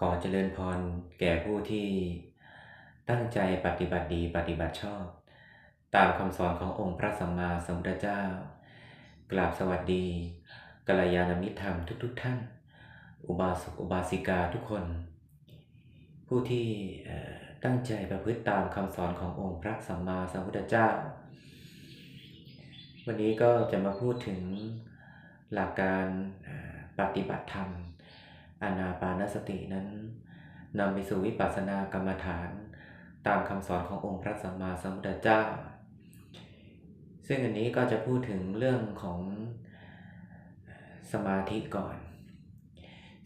ขอเจริญพรแก่ผู้ที่ตั้งใจปฏิบัติดีปฏิบัติชอบ ตามคำสอนขององค์พระสัมมาสัมพุทธเจ้ากราบสวัสดีกัลยาณมิตรธรรมทุกๆทท่าน อุบาสกอุบาสิกาทุกคน ผู้ที่ตั้งใจประพฤติตามคำสอนขององค์พระสัมมาสัมพุทธเจ้า วันนี้ก็จะมาพูดถึงหลักการปฏิบัติธรรม อานาปานสตินั้นนำไปสู่วิปัสสนากรรมฐาน ตามคำสอนขององค์พระสัมมาสัมพุทธเจ้า ซึ่งอันนี้ก็จะพูดถึงเรื่องของสมาธิก่อน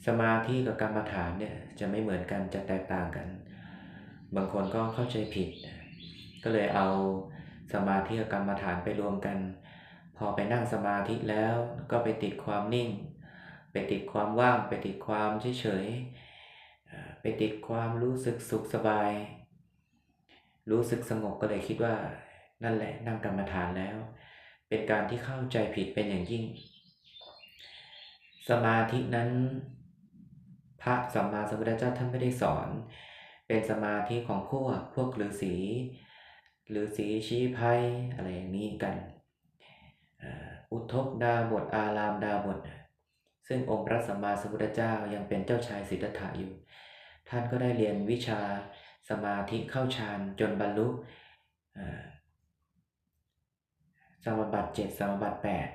สมาธิกับกรรมฐานเนี่ยจะไม่เหมือนกันจะแตกต่างกัน บางคนก็เข้าใจผิด ก็เลยเอาสมาธิกับกรรมฐานไปรวมกัน พอไปนั่งสมาธิแล้วก็ไปติดความนิ่ง ไปติดความว่าง ไปติดความเฉยๆเอ่อไปติดความรู้สึกสุขสบาย รู้สึกสงบก็เลยคิดว่า นั่นแหละนั่งกรรมฐานแล้ว เป็นการที่เข้าใจผิดเป็นอย่างยิ่ง สมาธินั้นพระสัมมาสัมพุทธเจ้าท่านไม่ได้สอน เป็นสมาธิของพวกพวกฤาษีฤาษีชี้ภัยอะไรอย่างนี้กัน อุทกดาบท อารามดาบท ซึ่งองค์พระสัมมาสัมพุทธเจ้ายังเป็นเจ้าชายสิทธัตถะอยู่ ท่านก็ได้เรียนวิชาสมาธิเข้าฌานจนบรรลุสมบัติเจ็ดสมบัติแปด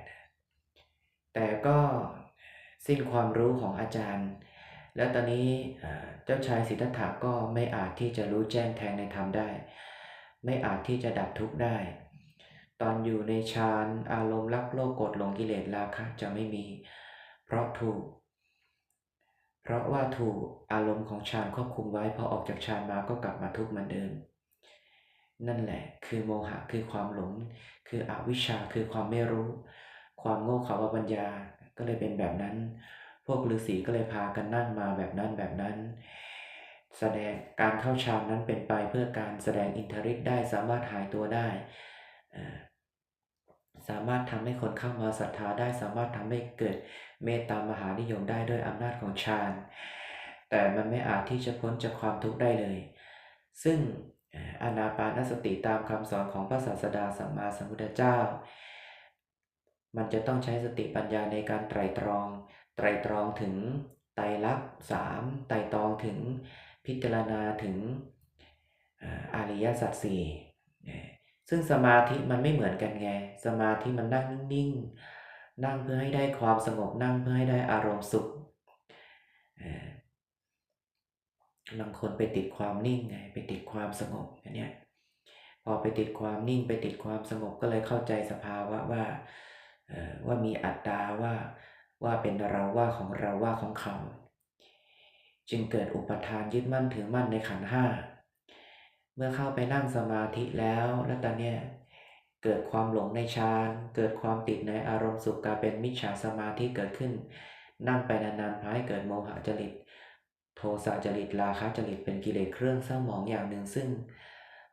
แต่ก็สิ้นความรู้ของอาจารย์ แล้วตอนนี้เจ้าชายสิทธัตถะก็ไม่อาจที่จะรู้แจ้งแทงในธรรมได้ ไม่อาจที่จะดับทุกข์ได้ ตอนอยู่ในฌานอารมณ์รักโลภโกรธหลงกิเลสราคะจะไม่มี เพราะถูก เพราะว่าถูกอารมณ์ของฌานควบคุมไว้พอออกจากฌานมาก็กลับมาทุกข์เหมือนเดิม นั่นแหละ คือโมหะคือความหลง คืออวิชชาคือความไม่รู้ ความโง่เขลาปัญญาก็เลยเป็นแบบนั้น พวกฤาษีก็เลยพากันนั่งมาแบบนั้นแบบนั้นแสดงการเข้าฌานนั้นเป็นไปเพื่อการแสดงอินทริตได้สามารถหายตัวได้ สามารถทำให้คนเข้ามาศรัทธาได้ สามารถทำให้เกิดเมตตามหานิยมได้ด้วยอำนาจของฌาน แต่มันไม่อาจที่จะพ้นจากความทุกข์ได้เลย ซึ่งอานาปานสติตามคำสอนของพระศาสดาสัมมาสัมพุทธเจ้า มันจะต้องใช้สติปัญญาในการไตรตรอง ไตรตรองถึงไตรลักษณ์สามไตรตรองถึงพิจารณาถึงอริยสัจสี่ ซึ่งสมาธิมันไม่เหมือนกันไง สมาธิมันนั่งนิ่งๆ นั่งเพื่อให้ได้ความสงบ นั่งเพื่อให้ได้อารมณ์สุขเออบางคนไปติดความนิ่งไง ไปติดความสงบอันเนี้ยพอไปติดความนิ่งไปติดความสงบก็เลยเข้าใจสภาวะว่าเออว่ามีอัตตาว่าว่าเป็นเราว่าของเราว่าของเขา จึงเกิดอุปทานยึดมั่นถือมั่นในขันห้า เมื่อเข้าไปนั่งสมาธิแล้ว แล้วตอนเนี้ยเกิดความหลงในฌาน เกิดความติดในอารมณ์สุขกลายเป็นมิจฉาสมาธิเกิดขึ้น นั่งไปนานๆพาให้เกิดโมหะจริต โทสะจริต ราคะจริต เป็นกิเลสเครื่องเศร้าหมองอย่างหนึ่งซึ่ง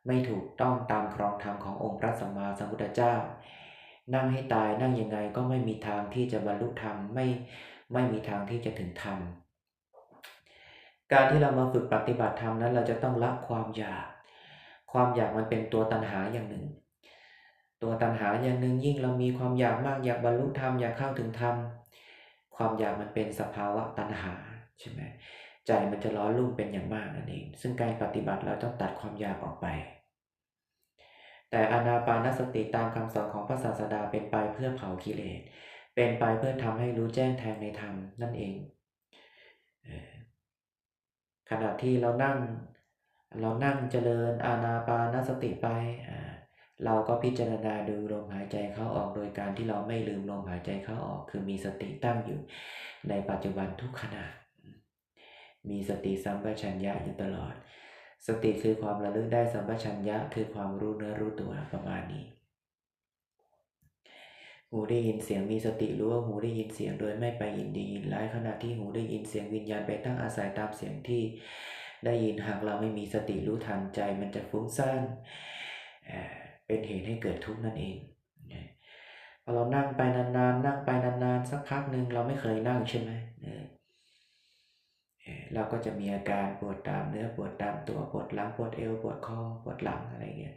ไม่ถูกต้องตามครองธรรมขององค์พระสัมมาสัมพุทธเจ้า นั่งให้ตายนั่งยังไงก็ไม่มีทางที่จะบรรลุธรรม ไม่ ไม่มีทางที่จะถึงธรรม การที่เรามาฝึกปฏิบัติธรรมนั้นเราจะต้องละความอยาก ความอยากมันเป็นตัวตัณหาอย่างหนึ่ง ตัวตัณหาอย่างหนึ่งยิ่งเรามีความอยากมากอยากบรรลุธรรมอยากเข้าถึงธรรมความอยากมันเป็นสภาวะตัณหาใช่ไหมใจมันจะร้อนรุ่มเป็นอย่างมากนั่นเองซึ่งการปฏิบัติเราต้องตัดความอยากออกไป แต่อนาปานสติตามคำสอนของพระศาสดาเป็นไปเพื่อเผากิเลสเป็นไปเพื่อทำให้รู้แจ้งแทงในธรรมนั่นเองขณะที่เรานั่ง เรานั่งเจริญอานาปานสติไป เราก็พิจารณาดูลมหายใจเข้าออกโดยการที่เราไม่ลืมลมหายใจเข้าออก คือมีสติตั้งอยู่ในปัจจุบันทุกขณะ มีสติสัมปชัญญะอยู่ตลอด สติคือความระลึกได้สัมปชัญญะคือความรู้เนื้อรู้ตัวประมาณนี้หูได้ยินเสียงมีสติรู้ว่าหูได้ยินเสียงโดยไม่ไปยินดียินร้ายขณะที่หูได้ยินเสียงวิญญาณไปตั้งอาศัยตามเสียงที่ ได้ยินหากเราไม่มีสติรู้ทันใจมันจะฟุ้งซ่านเป็นเหตุให้เกิดทุกข์นั่นเองพอเรานั่งไปนานๆ นั่งไปนานๆ สักพักหนึ่งเราไม่เคยนั่งใช่ไหมเราก็จะมีอาการปวดตามเนื้อปวดตามตัวปวดหลังปวดเอวปวดคอปวดหลังอะไรเงี้ย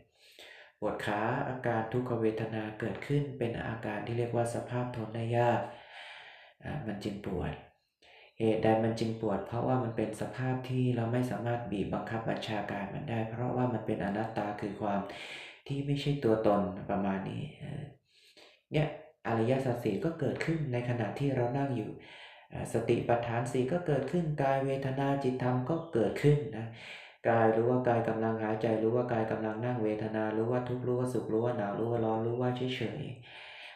ปวดขาอาการทุกขเวทนาเกิดขึ้นเป็นอาการที่เรียกว่าสภาพทนได้ยากมันจึงปวด เหตุใดมันจึงปวด เพราะว่ามันเป็นสภาพที่เราไม่สามารถบีบบังคับบัญชาการมันได้ เพราะว่ามันเป็นอนัตตาคือความที่ไม่ใช่ตัวตนประมาณนี้เนี่ยอริยสัจสีก็เกิดขึ้นในขณะที่เรานั่งอยู่ สติปัฏฐานสีก็เกิดขึ้นกายเวทนาจิตธรรมก็เกิดขึ้นนะกายรู้ว่ากายกำลังหายใจรู้ว่ากายกำลังนั่งเวทนา รู้ว่าทุกข์รู้ว่าสุขรู้ว่าหนาวรู้ว่าร้อนรู้ว่าเฉยเฉย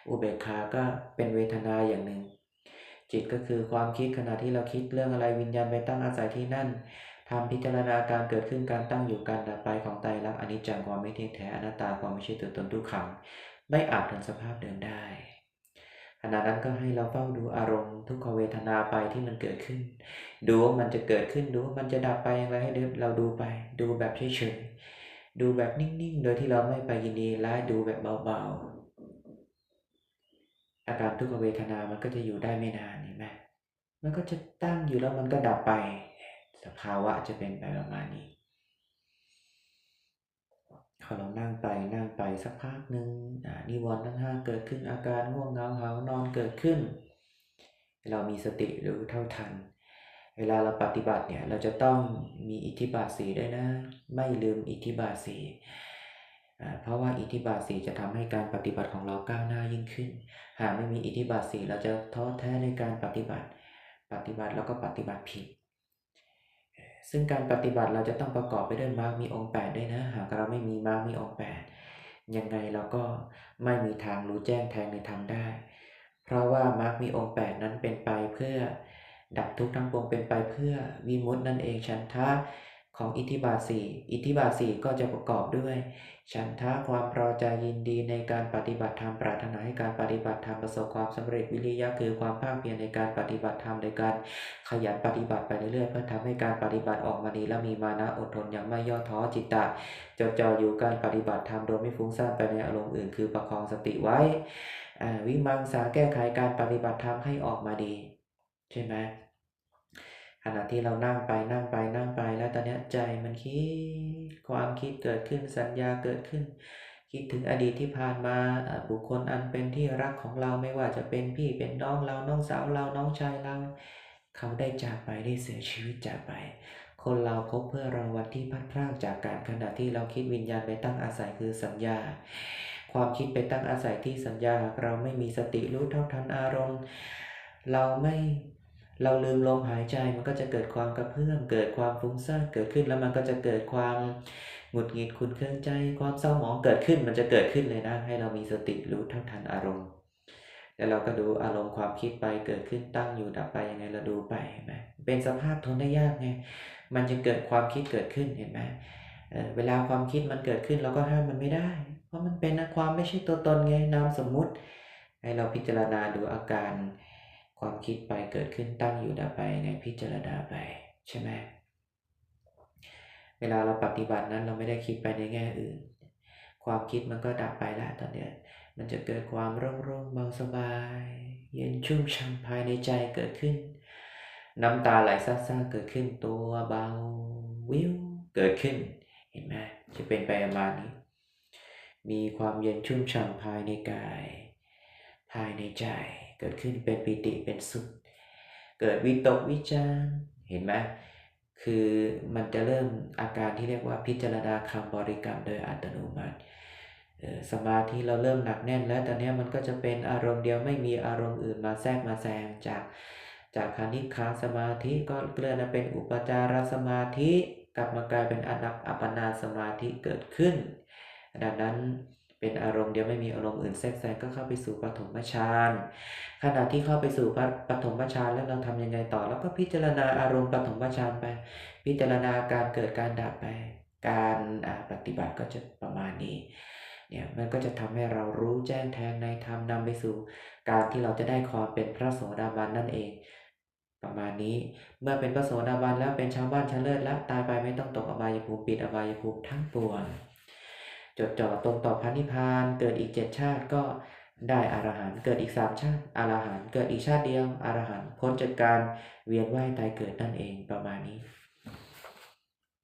อุเบกขาก็เป็นเวทนาอย่างหนึ่ง จิตก็คือความคิดขณะที่เราคิดเรื่องอะไรวิญญาณไปตั้งอาศัยที่นั่นทำพิจารณาการเกิดขึ้นการตั้งอยู่การดับไปของไตรลักษณ์อนิจจังความไม่เที่ยงแท้อนัตตาความไม่ใช่ตัวตนทุกขัง ไม่อาจถึงสภาพเดิมได้ขณะนั้นก็ให้เราเฝ้าดูอารมณ์ทุกขเวทนาไปที่มันเกิดขึ้น ดูว่ามันจะเกิดขึ้นดูว่ามันจะดับไปอย่างไรให้เราดูไป ดูแบบเฉยๆดูแบบนิ่งๆ โดยที่เราไม่ไปยินดีร้ายดูแบบเบาๆ อาการทุกขเวทนามันก็จะอยู่ได้ไม่นานเห็นไหมมันก็จะตั้งอยู่แล้วมันก็ดับไป สภาวะจะเป็นไปประมาณนี้พอเรานั่งไปนั่งไปสักพักหนึ่งอ่านิวรณ์ทั้งห้าเกิดขึ้นอาการง่วงเหงาหานอนเกิดขึ้น เรามีสติรู้เท่าทัน เวลาเราปฏิบัติเนี่ยเราจะต้องมีอิทธิบาทสีด้วยนะ ไม่ลืมอิทธิบาทสี เพราะว่าอิทธิบาทสีจะทำให้การปฏิบัติของเราก้าวหน้ายิ่งขึ้น หากไม่มีอิทธิบาทสีเราจะท้อแท้ในการปฏิบัติ ปฏิบัติแล้วก็ปฏิบัติผิด ซึ่งการปฏิบัติเราจะต้องประกอบไปด้วยมรรคมีองค์แปดด้วยนะ หากเราไม่มีมรรคมีองค์แปดยังไงเราก็ไม่มีทางรู้แจ้งแทงในธรรมได้ เพราะว่ามรรคมีองค์แปดนั้นเป็นไปเพื่อดับทุกข์ทั้งปวงเป็นไปเพื่อวิมุตตินั่นเองฉันทะ ของอิทธิบาทสี่อิทธิบาทสี่ก็จะประกอบด้วย ฉันทะความพอใจยินดีในการปฏิบัติธรรมปรารถนาให้การปฏิบัติธรรมประสบความสำเร็จวิริยะคือความภาคเพียรในการปฏิบัติธรรมในการขยันปฏิบัติไปเรื่อยๆเพื่อทำให้การปฏิบัติออกมาดีและมีมานะอดทนอย่างไม่ย่อท้อจิตตะจดจ่ออยู่การปฏิบัติธรรมโดยไม่ฟุ้งซ่านไปในอารมณ์อื่น คือประคองสติไว้วิมังสาแก้ไขการปฏิบัติธรรมให้ออกมาดี ใช่ไหมขณะที่เรานั่งไปนั่งไปนั่ง ใจมันคิดความคิดเกิดขึ้นสัญญาเกิดขึ้น คิดถึงอดีตที่ผ่านมาบุคคลอันเป็นที่รักของเราไม่ว่าจะเป็นพี่เป็นน้องเราน้องสาวเราน้องชายเรา เขาได้จากไปได้เสียชีวิตจากไป คนเราพบเพื่อรางวันที่พัดพรากจากการขณะที่เราคิดวิญญาณไปตั้งอาศัยคือสัญญาความคิดไปตั้งอาศัยที่สัญญาเราไม่มีสติรู้เท่าทันอารมณ์ เราไม่ เราลืมลมหายใจมันก็จะเกิดความกระเพื่อมเกิดความฟุ้งซ่านเกิดขึ้นแล้วมันก็จะเกิดความหงุดหงิดขุนเคืองใจ ความเศร้าหมองเกิดขึ้นมันจะเกิดขึ้นเลยนะ ให้เรามีสติรู้เท่าทันอารมณ์ แล้วเราก็ดูอารมณ์ความคิดไปเกิดขึ้นตั้งอยู่ดับไปยังไงเราดูไปเห็นไหมเป็นสภาพทนได้ยากไงมันจะเกิดความคิดเกิดขึ้นเห็นไหมเเวลาความคิดมันเกิดขึ้นเราก็ห้ามมันไม่ได้ เพราะมันเป็นความไม่ใช่ตัวตนไงนามสมมุติ ให้เราพิจารณาดูอาการ ความคิดไปเกิดขึ้นตั้งอยู่ดับไปไงพิจารณาไปใช่ไหมเวลาเราปฏิบัตินั้นเราไม่ได้คิดไปในแง่อื่น ความคิดมันก็ดับไปแล้วตอนเนี้ยมันจะเกิดความร่มร่มเบาสบาย เย็นชุ่มช่ำภายในใจเกิดขึ้น น้ำตาไหลซ่าๆเกิดขึ้นตัวเบาวิวเกิดขึ้น เห็นไหมจะเป็นไปประมาณนี้ มีความเย็นชุ่มฉ่ำภายในกาย ภายในใจ เกิดขึ้นเป็นปิติเป็นสุข เกิดวิตกวิจารเห็นไหมคือมันจะเริ่มอาการที่เรียกว่าพิจารณาคำบริกรรมโดยอัตโนมัติสมาธิเราเริ่มหนักแน่นแล้วตอนนี้มันก็จะเป็นอารมณ์เดียวไม่มีอารมณ์อื่นมาแทรกมาแซงจากจากคณิคาสมาธิก็เลื่อนมาเป็นอุปจารสมาธิกลับมากลายเป็นอนัปอัปปนาสมาธิเกิดขึ้น ดังนั้น เป็นอารมณ์เดียวไม่มีอารมณ์อื่นแทรกแซงก็เข้าไปสู่ปฐมฌานขณะที่เข้าไปสู่ปปฐมฌานแล้วเราทำยังไงต่อ แล้วก็พิจารณาอารมณ์ปฐมฌานไป พิจารณาการเกิดการดับไป การปฏิบัติก็จะประมาณนี้เนี่ยมันก็จะทำให้เรารู้แจ้งแทงในธรรมนำไปสู่ การที่เราจะได้ความเป็นพระโสดาบันนั่นเอง ประมาณนี้เมื่อเป็นพระโสดาบันแล้วเป็นชาวบ้านชั้นเลิศแล้วตายไปไม่ต้องตกอบายภูมิปิดอบายภูมิทั้งปวง จดจ่อตรงต่อพระนิพพาน เกิดอีกเจ็ดชาติก็ได้อรหันต์เกิดอีกสามชาติอรหันต์เกิดอีกชาติเดียวอรหันต์พ้นจากการเวียนว่ายตายเกิดนั่นเองประมาณนี้